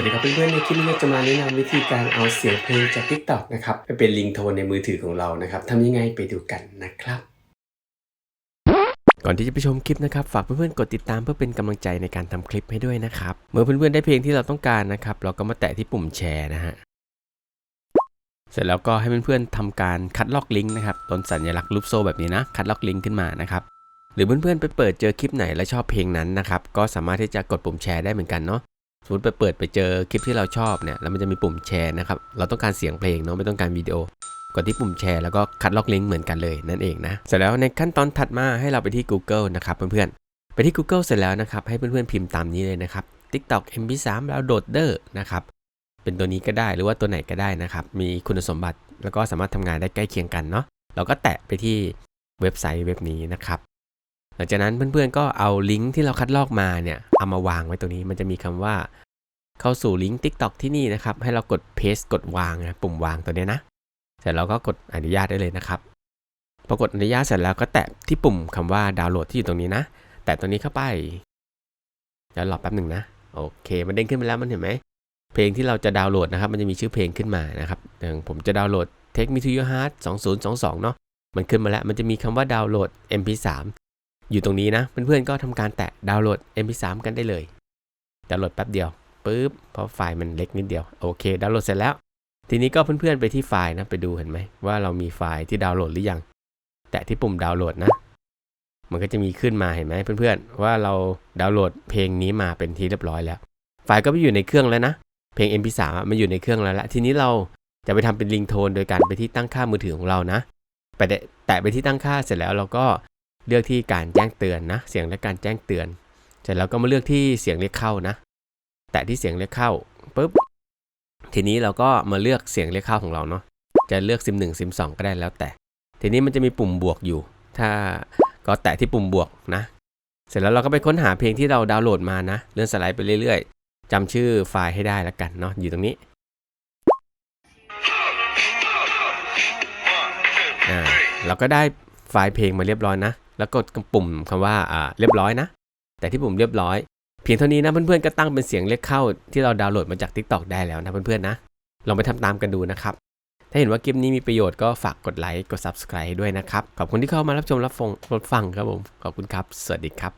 วัสดีครับเพื่อนๆในคลิปนี้เราจะมาแนะนำวิธีการเอาเสียงเพลงจาก TikTok นะครับไปเป็นลิงโทนในมือถือของเรานะครับทำยังไงไปดูกันนะครับ ก่อนที่จะไปชมคลิปนะครับ ฝากเพื่อนๆกดติดตามเพื่อเป็นกำลังใจในการทำคลิปให้ด้วยนะครับ เมื่อเพื่อนๆได้เพลงที่เราต้องการนะครับ เราก็มาแตะที่ปุ่มแชร์นะฮะเสร็จแล้วก็ให้เพื่อนๆทำการคัดลอกลิงก์นะครับต้นสัญลักษณ์รูปโซ่แบบนี้นะคัดลอกลิงก์ขึ้นมานะครับหรือเพื่อนๆไปเปิดเจอคลิปไหนและชอบเพลงนั้นนะครับก็สามารถที่จะกดปุ่มแชร์ได้เหมือนกันเนาะ สมมติไปเปิดไปเจอคลิปที่เราชอบเนี่ยแล้วมันจะมีปุ่มแชร์นะครับ เราต้องการเสียงเพลงเนาะไม่ต้องการวิดีโอกดที่ปุ่มแชร์แล้วก็คัดลอกลิงก์เหมือนกันเลยนั่นเองนะ เสร็จแล้วในขั้นตอนถัดมาให้เราไปที่ Google นะครับเพื่อนๆ ไปที่ Google เสร็จแล้วนะครับให้เพื่อนๆพิมพ์ตามนี้เลยนะครับ TikTok MP3 แล้วโดดเดอร์นะครับเป็นตัวนี้ก็ได้หรือว่าตัวไหนก็ได้นะครับ มีคุณสมบัติแล้วก็สามารถทำงานได้ใกล้เคียงกันเนาะเราก็แตะไปที่เว็บไซต์เว็บนี้นะครับ หลังจากนั้นเพื่อนๆก็เอาลิงก์ที่เราคัดลอกมาเนี่ยเอามาวางไว้ตรงนี้มันจะมีคำว่า เข้าสู่ลิงก์ TikTok ที่นี่นะครับ ให้เรากด paste กดวางนะปุ่มวางตัวนี้นะเสร็จเราก็กดอนุญาตได้เลยนะครับพอกดอนุญาตเสร็จแล้วก็แตะที่ปุ่มคำว่าดาวน์โหลดที่อยู่ตรงนี้นะ แตะตัวนี้เข้าไปแล้วรอแป๊บหนึ่งนะโอเคมันเด้งขึ้นมาแล้วมันเห็นไหมเพลงที่เราจะดาวน์โหลดนะครับมันจะมีชื่อเพลงขึ้นมานะครับอย่างผมจะดาวน์โหลด Take Me to Your Heart 2022 เนาะมันขึ้นมาแล้วมันจะมีคำว่าดาวน์โหลด MP3 อยู่ตรงนี้นะเพื่อนๆก็ทำการแตะดาวน์โหลด MP3 กันได้เลยดาวน์โหลดแป๊บเดียวปุ๊บเพราะไฟล์มันเล็กนิดเดียวโอเคดาวน์โหลดเสร็จแล้ว ทีนี้ก็เพื่อนๆไปที่ไฟล์นะไปดูเห็นไหมว่าเรามีไฟล์ที่ดาวน์โหลดหรือยัง แตะที่ปุ่มดาวน์โหลดนะ มันก็จะมีขึ้นมาเห็นไหมเพื่อนๆว่าเราดาวน์โหลดเพลงนี้มาเป็นที่เรียบร้อยแล้ว ไฟล์ก็ไปอยู่ในเครื่องแล้วนะเพลง MP3 มันอยู่ในเครื่องแล้วละทีนี้เราจะไปทำเป็นลิงโทนโดยการไปที่ตั้งค่ามือถือของเรานะไปแตะไปที่ตั้งค่าเสร็จแล้วเราก็ เลือกที่การแจ้งเตือนนะ เสียงและการแจ้งเตือน เสร็จแล้วก็มาเลือกที่เสียงเรียกเข้านะ แตะที่เสียงเรียกเข้าปุ๊บ ทีนี้เราก็มาเลือกเสียงเรียกเข้าของเราเนาะ จะเลือกซิม1ซิม2ก็ได้แล้วแต่ ทีนี้มันจะมีปุ่มบวกอยู่ ถ้าก็แตะที่ปุ่มบวกนะ เสร็จแล้วเราก็ไปค้นหาเพลงที่เราดาวน์โหลดมานะ เลื่อนสไลด์ไปเรื่อยๆจำชื่อไฟล์ให้ได้แล้วกันเนาะ อยู่ตรงนี้อ่าเราก็ได้ไฟล์เพลงมาเรียบร้อยนะ แล้วกดปุ่มคำว่าอ่าเรียบร้อยนะ แต่ที่ปุ่มเรียบร้อย เพียงเท่านี้นะเพื่อนๆก็ตั้งเป็นเสียงเรียกเข้าที่เราดาวน์โหลดมาจาก TikTok ได้แล้วนะเพื่อนๆนะ ลองไปทำตามกันดูนะครับ ถ้าเห็นว่าคลิปนี้มีประโยชน์ก็ฝากกดไลค์กด Subscribe ด้วยนะครับ ขอบคุณที่เข้ามารับชมรับฟังรับฟังครับผม ขอบคุณครับ สวัสดีครับ